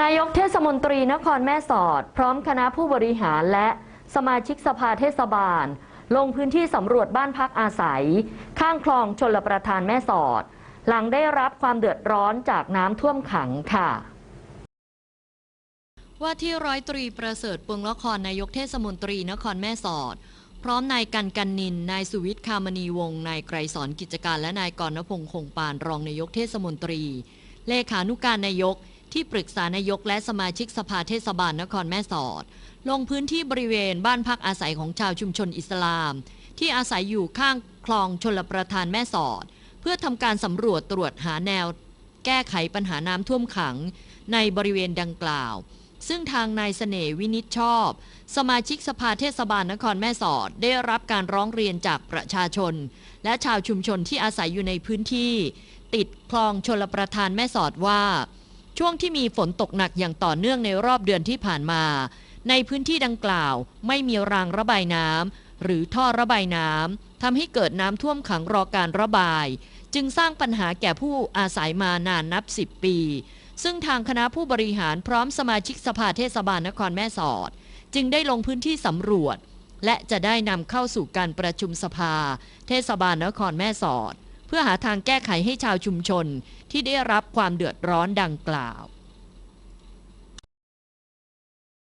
นายกเทศมนตรีนครแม่สอด พร้อมคณะผู้บริหารและสมาชิกสภาเทศบาล ลงพื้นที่สำรวจบ้านพักอาศัย ข้างคลองชลประทานแม่สอด หลังได้รับความเดือดร้อนจากน้ำท่วมขังค่ะ ว่าที่ร้อยตรีประเสริฐปวงละครนายกเทศมนตรีนครแม่สอด พร้อมนายกันกันนิน นายสุวิทย์คามณีวงศ์นายไกรสอนกิจการและนายกรณพงษ์คงปานรองนายกเทศมนตรี เลขานุการนายก ที่ปรึกษานายกและสมาชิกสภาเทศบาลนครแม่สอด ลงพื้นที่บริเวณบ้านพักอาศัยของชาวชุมชนอิสลาม ที่อาศัยอยู่ข้างคลองชลประทานแม่สอด เพื่อทำการสำรวจตรวจหาแนว แก้ไขปัญหาน้ำท่วมขัง ในบริเวณดังกล่าว ซึ่งทางนายเสน่ห์วินิจชอบ สมาชิกสภาเทศบาลนครแม่สอดได้รับการร้องเรียนจากประชาชน และชาวชุมชนที่อาศัยอยู่ในพื้นที่ ติดคลองชลประทานแม่สอดว่า ช่วงที่มีฝนตกหนักอย่างต่อเนื่องในรอบเดือนที่ผ่านมา ในพื้นที่ดังกล่าวไม่มีรางระบายน้ำหรือท่อระบายน้ำทำให้เกิดน้ำท่วมขังรอการระบาย จึงสร้างปัญหาแก่ผู้อาศัยมานานนับ 10 ปี ซึ่งทางคณะผู้บริหารพร้อมสมาชิกสภาเทศบาลนครแม่สอด จึงได้ลงพื้นที่สำรวจ และจะได้นำเข้าสู่การประชุมสภา เทศบาลนครแม่สอด พื่อหาทางแก้ไขให้ชาวชุมชนที่ได้รับความเดือดร้อนดังกล่าว